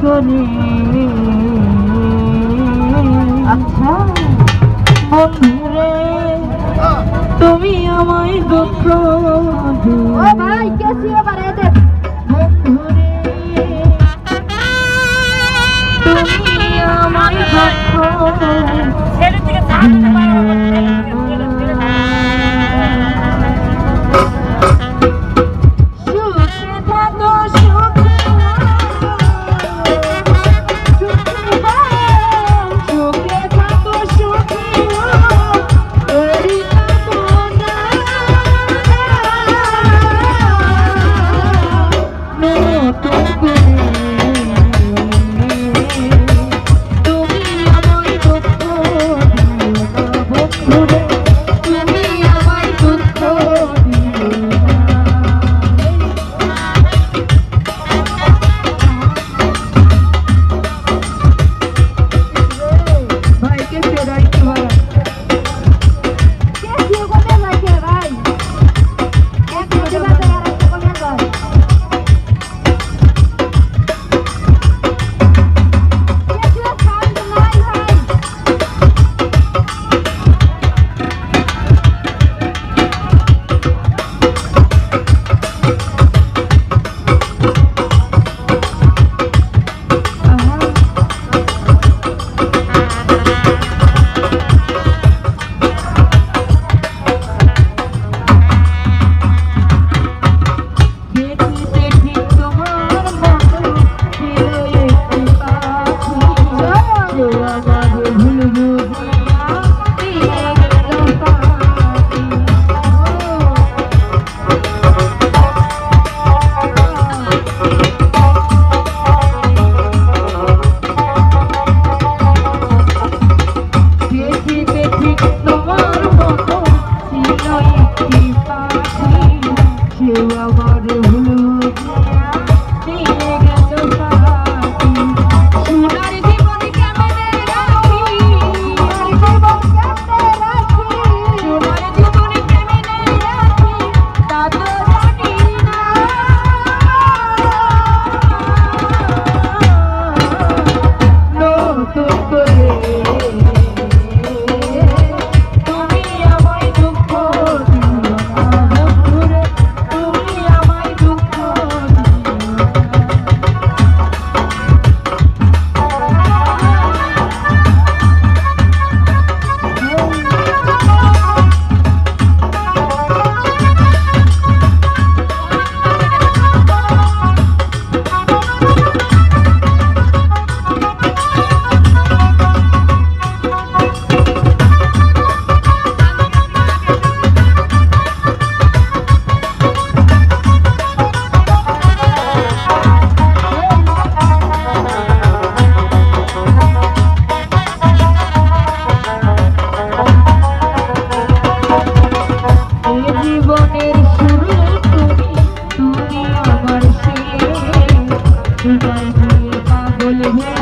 করি আচ্ছা। বন্ধুরে তুমি আমায় দুঃখ ভাই তুমি আমায় দুঃখ Yeah.